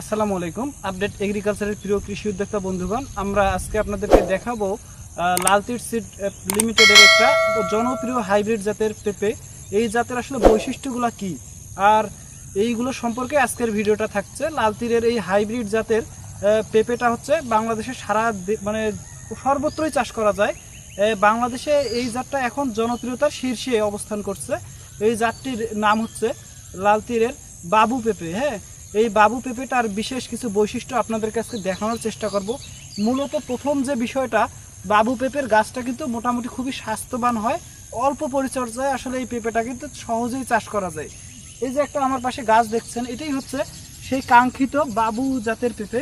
আসসালামু আলাইকুম। আপডেট এগ্রিকালচারের প্রিয় কৃষি উদ্যোক্তা বন্ধুগণ, আমরা আজকে আপনাদেরকে দেখাবো লালতির সিড লিমিটেডের একটা জনপ্রিয় হাইব্রিড জাতের পেঁপে। এই জাতের আসলে বৈশিষ্ট্যগুলো কি? আর এইগুলো সম্পর্কে আজকের ভিডিওটা থাকছে। লালতিরের এই হাইব্রিড জাতের পেঁপেটা হচ্ছে বাংলাদেশে সারা মানে সর্বত্রই চাষ করা যায়। বাংলাদেশে এই জাতটা এখন জনপ্রিয়তার শীর্ষে অবস্থান করছে। এই জাতটির নাম হচ্ছে লালতিরের বাবু পেঁপে হ্যাঁ? এই বাবু পেঁপেটার বিশেষ কিছু বৈশিষ্ট্য আপনাদের কাছে দেখানোর চেষ্টা করব। মূলত প্রথম যে বিষয়টা, বাবু পেঁপের গাছটা কিন্তু মোটামুটি খুবই স্বাস্থ্যবান হয়। অল্প পরিচর্যায় আসলে এই পেঁপেটা কিন্তু সহজেই চাষ করা যায়। এই যে একটা আমার পাশে গাছ দেখছেন, এটাই হচ্ছে সেই কাঙ্ক্ষিত বাবু জাতের পেঁপে।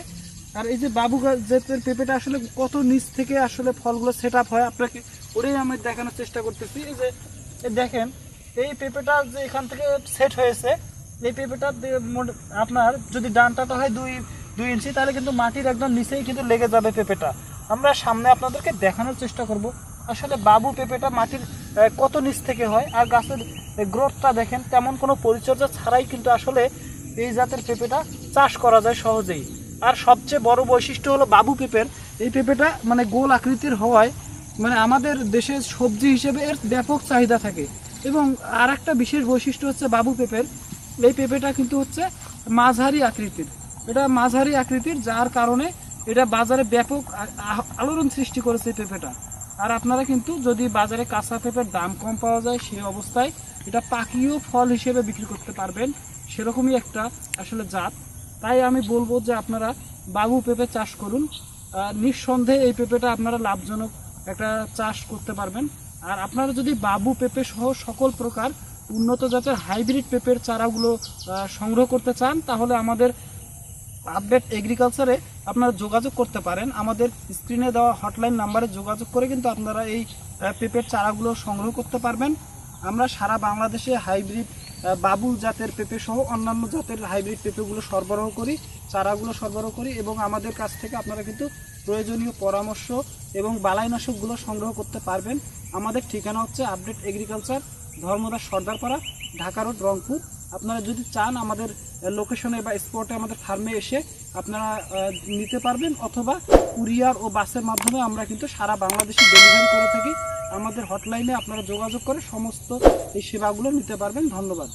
আর এই যে বাবু জাতের পেঁপেটা আসলে কত নিচ থেকে আসলে ফলগুলো সেট আপ হয়, আপনাকে ওটাই আমি দেখানোর চেষ্টা করতেছি। এই যে দেখেন, এই পেঁপেটা যে এখান থেকে সেট হয়েছে এই পেঁপেটা আপনার যদি ডানটাটা হয় দুই দুই ইঞ্চি, তাহলে কিন্তু মাটির একদম নিচেই কিন্তু লেগে যাবে পেঁপেটা আমরা সামনে আপনাদেরকে দেখানোর চেষ্টা করব। আসলে বাবু পেঁপেটা মাটির কত নিচ থেকে হয় আর গাছের গ্রোথটা দেখেন, তেমন কোনো পরিচর্যা ছাড়াই কিন্তু আসলে এই জাতের পেঁপেটা চাষ করা যায় সহজেই। আর সবচেয়ে বড় বৈশিষ্ট্য হলো বাবু পেঁপের এই পেঁপেটা মানে গোল আকৃতির হওয়ায় মানে আমাদের দেশের সবজি হিসেবে এর ব্যাপক চাহিদা থাকে। এবং আর একটা বিশেষ বৈশিষ্ট্য হচ্ছে বাবু পেঁপের এই পেঁপেটা কিন্তু হচ্ছে মাঝারি আকৃতির। এটা মাঝারি আকৃতির, যার কারণে এটা বাজারে ব্যাপক আলোড়ন সৃষ্টি করেছে এই পেঁপেটা। আর আপনারা কিন্তু যদি বাজারে কাঁচা পেঁপের দাম কম পাওয়া যায়, সেই অবস্থায় এটা পাকিয়েও ফল হিসেবে বিক্রি করতে পারবেন। সেরকমই একটা আসলে জাত। তাই আমি বলব যে আপনারা বাবু পেঁপে চাষ করুন। নিঃসন্দেহে এই পেঁপেটা আপনারা লাভজনক একটা চাষ করতে পারবেন। আর আপনারা যদি বাবু পেঁপে সহ সকল প্রকার উন্নত জাতের হাইব্রিড পেঁপের চারাগুলো সংগ্রহ করতে চান, তাহলে আমাদের আপডেট এগ্রিকালচারে আপনারা যোগাযোগ করতে পারেন। আমাদের স্ক্রিনে দেওয়া হটলাইন নাম্বারে যোগাযোগ করে কিন্তু আপনারা এই পেপের চারাগুলো সংগ্রহ করতে পারবেন। আমরা সারা বাংলাদেশে হাইব্রিড বাবু জাতের পেঁপে সহ অন্যান্য জাতের হাইব্রিড পেঁপেগুলো সরবরাহ করি, চারাগুলো সরবরাহ করি এবং আমাদের কাছ থেকে আপনারা কিন্তু প্রয়োজনীয় পরামর্শ এবং বালাইনাশকগুলো সংগ্রহ করতে পারবেন। আমাদের ঠিকানা হচ্ছে update agriculture Dharmadas Sardarpara, Dhaka road, Rangpur. আপনারা যদি চান আমাদের লোকেশনে বা স্পটে আমাদের ফার্মে এসে আপনারা নিতে পারবেন, অথবা কুরিয়ার ও বাসের মাধ্যমে আমরা কিন্তু সারা বাংলাদেশে ডেলিভারি করে থাকি। আমাদের হটলাইনে আপনারা যোগাযোগ করে সমস্ত এই সেবাগুলো নিতে পারবেন। ধন্যবাদ।